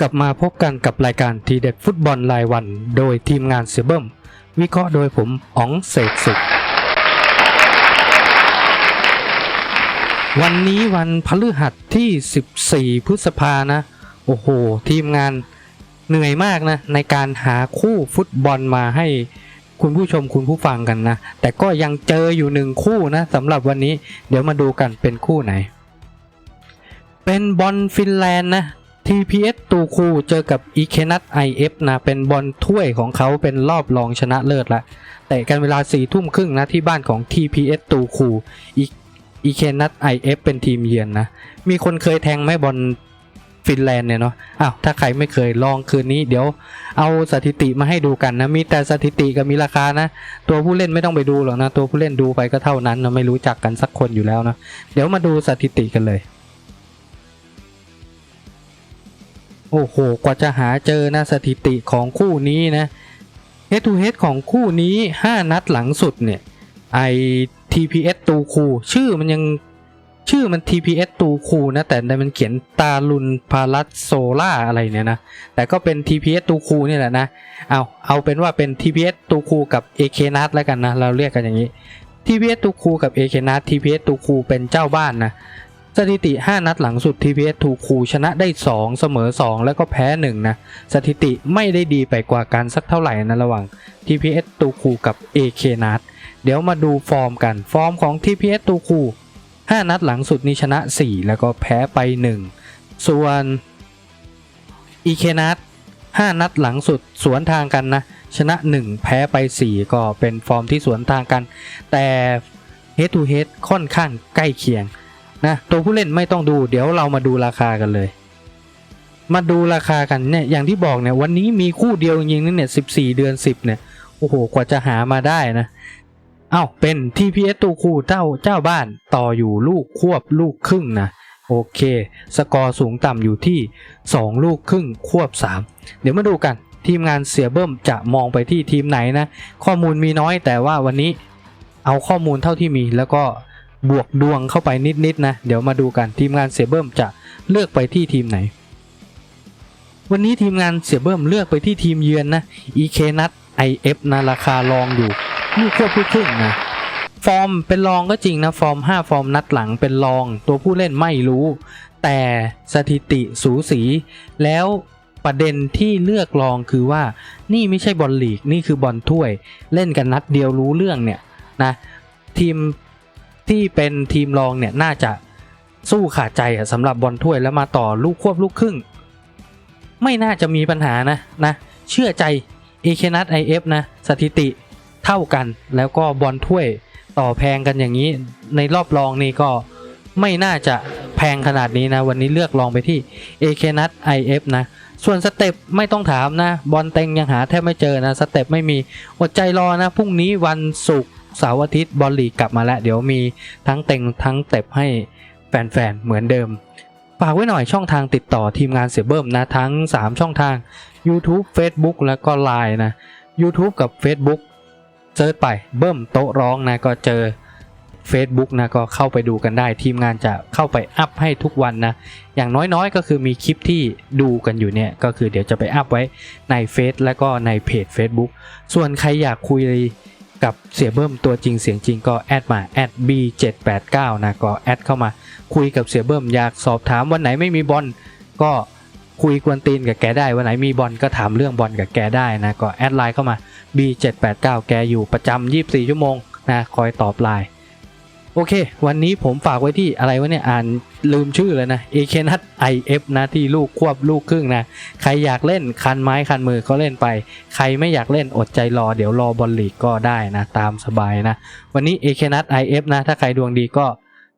กลับมาพบกันกับรายการทีเด็ดฟุตบอลรายวัน โดยทีมงานเซเบิมวิเคราะห์โดยผมอ๋องเสกสุข วันนี้วันพฤหัสที่ 14 พฤษภานะ โอ้โห ทีมงานเหนื่อยมากนะ ในการหาคู่ฟุตบอลมาให้คุณผู้ชมคุณผู้ฟังกันนะ แต่ก็ยังเจออยู่หนึ่งคู่นะสำหรับวันนี้เดี๋ยวมาดูกันเป็นคู่ไหน เป็นบอลฟินแลนด์นะ TPS ตูคูเจอกับอีเคนัท IF นะ เป็นบอลถ้วยของเขาเป็นรอบรองชนะเลิศละแต่กันเวลา4ี่ทุ่มครึ่งนะ ที่บ้านของ TPS ตูคูอีเคนัท IF เป็นทีมเยือนนะ มีคนเคยแทงไหมบอลฟินแลนด์เนี่ยเนาะ อ้าว ถ้าใครไม่เคยลองคืนนี้เดี๋ยวเอาสถิติมาให้ดูกันนะ มีแต่สถิติกับมีราคานะ ตัวผู้เล่นไม่ต้องไปดูหรอกนะ ตัวผู้เล่นดูไปก็เท่านั้นนะไม่รู้จักกันสักคนอยู่แล้วนะ เดี๋ยวมาดูสถิติกันเลย โอ้โห กว่าจะหาเจอนะสถิติของคู่นี้นะ head to head ของคู่นี้ 5 นัดหลังสุดเนี่ยไอ TPS ตูคูชื่อมันยังชื่อมัน TPS ตูคูนะ แต่มันเขียนตาลุนพารัสโซล่าอะไรเนี่ยนะ แต่ก็เป็น TPS ตูคูนี่แหละนะ เอาเอาเป็นว่าเป็น TPS ตูคูกับ AK นัดแล้วกันนะ เราเรียกกันอย่างนี้ TPS ตูคูกับ AK นัด TPS ตูคูเป็นเจ้าบ้านนะ สถิติ 5 นัดหลังสุด TPS ถูกคูชนะได้ 2 เสมอ 2 แล้วก็แพ้ 1 นะ สถิติไม่ได้ดีไปกว่ากันสักเท่าไหร่นะระหว่าง TPS ตูคูกับ AK นัดเดี๋ยวมาดูฟอร์มกัน ฟอร์มของ TPS ตูคู 5 นัดหลังสุดนี้ชนะ 4 แล้วก็แพ้ไป 1 ส่วน EK นัด5 นัดหลังสุดสวนทางกันนะ ชนะ 1 แพ้ไป 4 ก็เป็นฟอร์มที่สวนทางกัน แต่ Head to Head ค่อนข้างใกล้เคียง นะตัวผู้เล่นไม่ต้องดู เดี๋ยวเรามาดูราคากันเลย มาดูราคากันเนี่ยอย่างที่บอกเนี่ยวันนี้มีคู่เดียวจริงๆนี่เนี่ยสิบสี่เดือนสิบเนี่ยโอ้โหกว่าจะหามาได้นะเอ้าเป็น TPS ตูคู่เจ้าเจ้าบ้านต่ออยู่ลูกควบลูกครึ่งนะโอเค สกอร์สูงต่ำอยู่ที่ 2 ลูกครึ่งควบ 3 เดี๋ยวมาดูกัน ทีมงานเสียเบิ้มจะมองไปที่ทีมไหนนะ ข้อมูลมีน้อยแต่ว่าวันนี้เอาข้อมูลเท่าที่มีแล้วก็ บวกดวงเข้าไปนิดๆนะ เดี๋ยวมาดูกันทีมงานเสียเบิ้มจะเลือกไปที่ทีมไหน วันนี้ทีมงานเสียเบิ้มเลือกไปที่ทีมเยือนนะ EK นัด IF นะราคารองอยู่ลูกควบลูกครึ่งนะฟอร์มเป็นรองก็จริงนะฟอร์ม 5 ฟอร์มนัดหลังเป็นรอง ตัวผู้เล่นไม่รู้ แต่สถิติสูสี แล้วประเด็นที่เลือกรองคือว่านี่ไม่ใช่บอลลีกนี่คือบอลถ้วย เล่นกันนัดเดียวรู้เรื่องเนี่ยนะทีม ที่เป็นทีมรองเนี่ยน่าจะสู้ขาดใจสำหรับบอลถ้วยแล้วมาต่อลูกควบลูกครึ่ง ไม่น่าจะมีปัญหานะนะเชื่อใจเอเคนัทไอเอฟนะสถิติเท่ากันแล้วก็บอลถ้วยต่อแพงกันอย่างนี้ในรอบรองนี่ก็ไม่น่าจะแพงขนาดนี้นะ วันนี้เลือกลองไปที่ AK นัท IF นะ ส่วนสเต็ปไม่ต้องถามนะ บอลเต็งยังหาแทบไม่เจอนะ สเต็ปไม่มีอดใจรอนะ พรุ่งนี้วันศุกร์ เสาร์อาทิตย์บอลลีกกลับมาแล้ว เดี๋ยวมีทั้งเต็งทั้งเต็บให้แฟนๆ เหมือนเดิมฝากไว้หน่อยช่องทางติดต่อทีมงานเสียเบิ้มนะ ทั้ง 3 ช่องทาง YouTube Facebook แล้วก็ Line นะ YouTube กับ Facebook เซิร์ชไปเบิ้มโต๊ะร้องนะก็เจอ Facebook นะก็เข้าไปดูกันได้ ทีมงานจะเข้าไปอัพให้ทุกวันนะ อย่างน้อยๆ ก็คือมีคลิปที่ดูกันอยู่เนี่ย ก็คือเดี๋ยวจะไปอัพไว้ในเฟซและก็ในเพจ Facebook ส่วนใครอยากคุย กับเสียเบิ้มตัวจริงเสียงจริงก็แอดมาแอด b789 นะก็แอดเข้ามาคุยกับเสียเบิ้มอยากสอบถามวันไหนไม่มีบอลก็คุยกวนตีนกับแกได้วันไหนมีบอลก็ถามเรื่องบอลกับแกได้นะก็แอดไลน์เข้ามา B789 แกอยู่ประจำ24 ชั่วโมงนะคอยตอบไลน์ โอเค วันนี้ผมฝากไว้ที่อะไรวะเนี่ย อ่านลืมชื่อเลยนะ AK นัท IF นะที่ลูกควบลูกครึ่งนะ ใครอยากเล่นคันไม้คันมือก็เล่นไป ใครไม่อยากเล่นอดใจรอเดี๋ยวรอบอลลีกก็ได้นะ ตามสบายนะ วันนี้ AK นัท IF นะ ถ้าใครดวงดีก็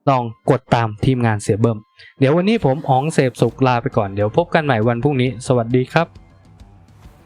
ลองกดตามทีมงานเสียเบิ่ม เดี๋ยววันนี้ผมอ๋องเสพสุขลาไปก่อนเดี๋ยวพบกันใหม่วันพรุ่งนี้ สวัสดีครับ